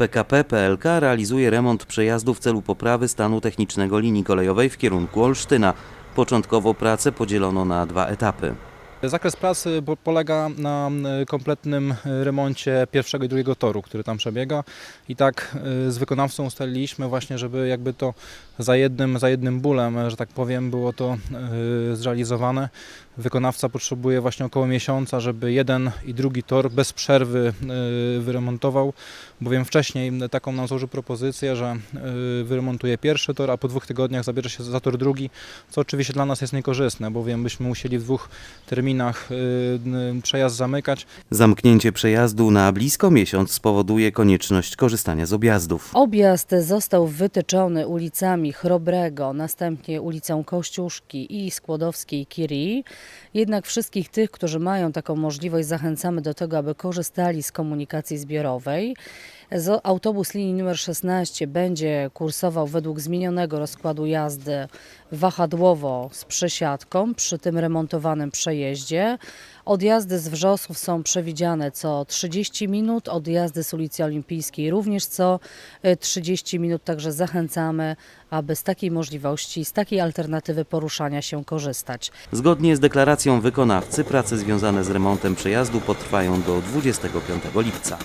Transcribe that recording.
PKP PLK realizuje remont przejazdu w celu poprawy stanu technicznego linii kolejowej w kierunku Olsztyna. Początkowo pracę podzielono na dwa etapy. Zakres pracy po- polega na y, kompletnym y, remoncie pierwszego i drugiego toru, który tam przebiega i tak y, z wykonawcą ustaliliśmy właśnie, żeby jakby to za jednym, za jednym bólem, że tak powiem, było to zrealizowane. Wykonawca potrzebuje właśnie około miesiąca, żeby jeden i drugi tor bez przerwy wyremontował, bowiem wcześniej taką nam złożył propozycję, że wyremontuje pierwszy tor, a po dwóch tygodniach zabierze się za tor drugi, co oczywiście dla nas jest niekorzystne, bowiem byśmy musieli w dwóch terminach y, y, przejazd zamykać. Zamknięcie przejazdu na blisko miesiąc spowoduje konieczność korzystania z objazdów. Objazd został wytyczony ulicami Chrobrego, następnie ulicą Kościuszki i Skłodowskiej Curie. Jednak wszystkich tych, którzy mają taką możliwość, zachęcamy do tego, aby korzystali z komunikacji zbiorowej. Autobus linii numer 16 będzie kursował według zmienionego rozkładu jazdy wahadłowo z przesiadką przy tym remontowanym przejeździe. Odjazdy z Wrzosów są przewidziane co 30 minut, odjazdy z ulicy Olimpijskiej również co e, 30 minut, także zachęcamy, aby z takiej możliwości, z takiej alternatywy poruszania się korzystać. Zgodnie z deklaracją wykonawcy prace związane z remontem przejazdu potrwają do 25 lipca.